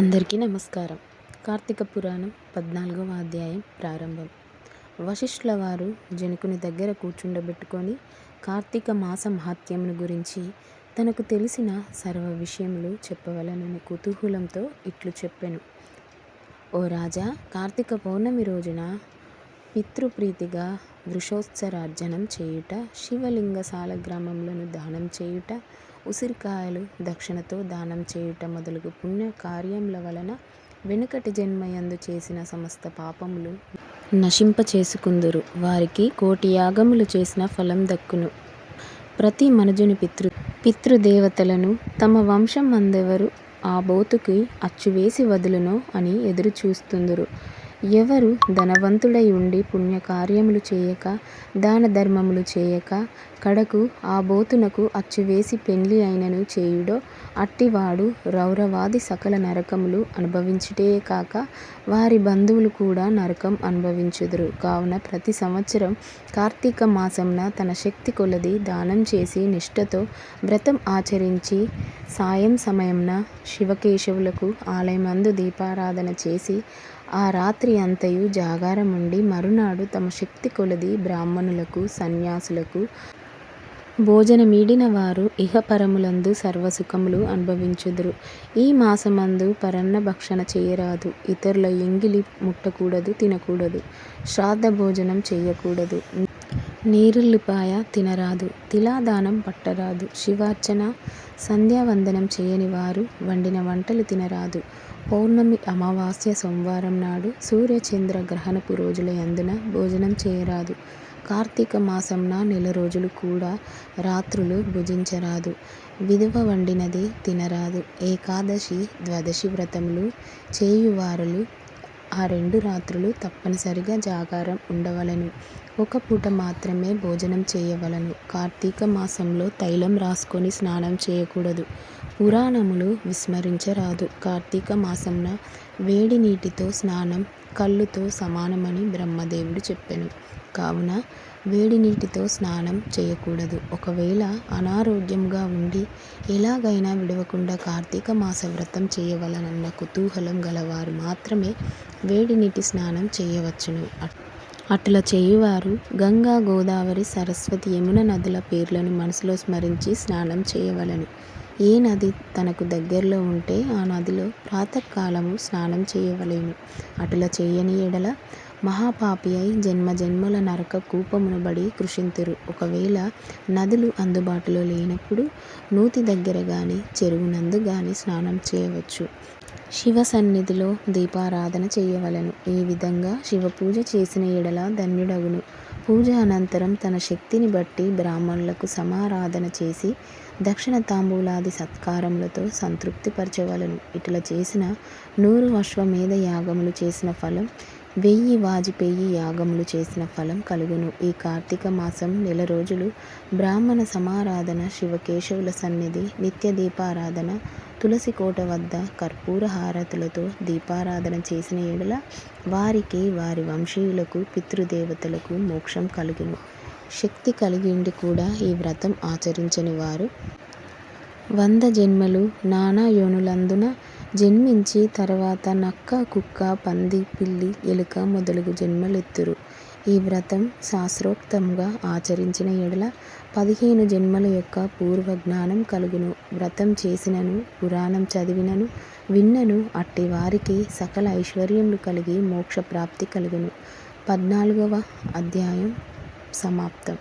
అందరికీ నమస్కారం. కార్తీక పురాణం పద్నాలుగవ అధ్యాయం ప్రారంభం. వశిష్ఠుల వారు జనకుని దగ్గర కూర్చుండబెట్టుకొని కార్తీక మాస మహత్యమును గురించి తనకు తెలిసిన సర్వ విషయములు చెప్పవలనని కుతూహలంతో ఇట్లు చెప్పాను. ఓ రాజా కార్తీక పౌర్ణమి రోజున పితృప్రీతిగా వృషోత్సరార్జనం చేయుట శివలింగ గ్రామంలోను దానం చేయుట ఉసిరికాయలు దక్షిణతో దానం చేయుట మొదలగు పుణ్య కార్యముల వలన వెనుకటి జన్మయందు చేసిన సమస్త పాపములు నశింప చేసుకుందురు వారికి కోటి యాగములు చేసిన ఫలం దక్కును. ప్రతి మనుజుని పితృ పితృదేవతలను తమ వంశం అందెవరు ఆ బోతుకి అచ్చువేసి వదులునో అని ఎదురు చూస్తుందురు ఎవరు ధనవంతుడై ఉండి పుణ్యకార్యములు చేయక దాన ధర్మములు చేయక కడకు ఆ బోతునకు అచ్చువేసి పెండ్లి అయినను చేయుడో అట్టివాడు రౌరవాది సకల నరకములు అనుభవించుటే కాక వారి బంధువులు కూడా నరకం అనుభవించుదురు. కావున ప్రతి సంవత్సరం కార్తీక మాసంన తన శక్తి కొలది దానం చేసి నిష్ఠతో వ్రతం ఆచరించి సాయం సమయంన శివకేశవులకు ఆలయమందు దీపారాధన చేసి ఆ రాత్రి అంతయు జాగారముండి మరునాడు తమ శక్తి కొలది బ్రాహ్మణులకు సన్యాసులకు భోజనమీడిన వారు ఇహపరములందు సర్వసుఖములు అనుభవించుదురు. ఈ మాసమందు పరన్న భక్షణ చేయరాదు. ఇతరుల ఎంగిలి ముట్టకూడదు తినకూడదు. శ్రాద్ధ భోజనం చేయకూడదు. నీరుల్లిపాయ తినరాదు తిలాదానం పట్టరాదు శివార్చన సంధ్యావందనం చేయని వారు వండిన వంటలు తినరాదు. పౌర్ణమి అమావాస్య సోమవారం నాడు సూర్యచంద్ర గ్రహణపు రోజుల యందున భోజనం చేయరాదు. కార్తీక మాసంన నెల రోజులు కూడా రాత్రులు భుజించరాదు. విధవ వండినది తినరాదు. ఏకాదశి ద్వాదశి వ్రతములు చేయువారులు ఆ రెండు రాత్రులు తప్పనిసరిగా జాగారం ఉండవలెను. ఒక పూట మాత్రమే భోజనం చేయవలెను. కార్తీక మాసంలో తైలం రాసుకొని స్నానం చేయకూడదు. పురాణములు విస్మరించరాదు. కార్తీక మాసంన వేడి నీటితో స్నానం కళ్ళుతో సమానమని బ్రహ్మదేవుడు చెప్పెను. కావున వేడి నీటితో స్నానం చేయకూడదు. ఒకవేళ అనారోగ్యంగా ఉండి ఎలాగైనా విడవకుండా కార్తీక మాస వ్రతం చేయవలనన్న కుతూహలం గలవారు మాత్రమే వేడి నీటి స్నానం చేయవచ్చును. అట్లా చేయువారు గంగా గోదావరి సరస్వతి యమున నదుల పేర్లను మనసులో స్మరించి స్నానం చేయవలెను. ఏ నది తనకు దగ్గరలో ఉంటే ఆ నదిలో ప్రాతకాలము స్నానం చేయవలేను. అటుల చేయని ఎడల మహాపాపి అయి జన్మజన్మల నరక కూపమునబడి బడి ఒకవేళ నదులు అందుబాటులో లేనప్పుడు నూతి దగ్గర గాని చెరువునందు గాని స్నానం చేయవచ్చు. శివ సన్నిధిలో దీపారాధన చేయవలెను. ఈ విధంగా శివపూజ చేసిన ఎడల ధన్యుడగును. పూజ అనంతరం తన శక్తిని బట్టి బ్రాహ్మణులకు సమారాధన చేసి దక్షిణ తాంబూలాది సత్కారములతో సంతృప్తిపరచవలను. ఇట్లా చేసిన నూరు అశ్వమేధ యాగములు చేసిన ఫలం వెయ్యి వాజపేయి యాగములు చేసిన ఫలం కలుగును. ఈ కార్తీక మాసం నెల రోజులు బ్రాహ్మణ సమారాధన శివకేశవుల సన్నిధి నిత్య దీపారాధన తులసి కోట వద్ద కర్పూర హారతులతో దీపారాధన చేసిన యెడల వారికి వారి వంశీయులకు పితృదేవతలకు మోక్షం కలుగును. శక్తి కలిగిండి కూడా ఈ వ్రతం ఆచరించని వారు. వంద జన్మలు నానా యోనులందున జన్మించి తర్వాత నక్క కుక్క పంది పిల్లి ఎలుక మొదలగు జన్మలెత్తురు. ఈ వ్రతం శాస్త్రోక్తంగా ఆచరించిన యెడల పదిహేను జన్మల యొక్క పూర్వ జ్ఞానం కలుగును. వ్రతం చేసినను పురాణం చదివినను విన్నను అట్టి వారికి సకల ఐశ్వర్యములు కలిగి మోక్ష ప్రాప్తి కలుగును. పద్నాలుగవ అధ్యాయం సమాప్తం.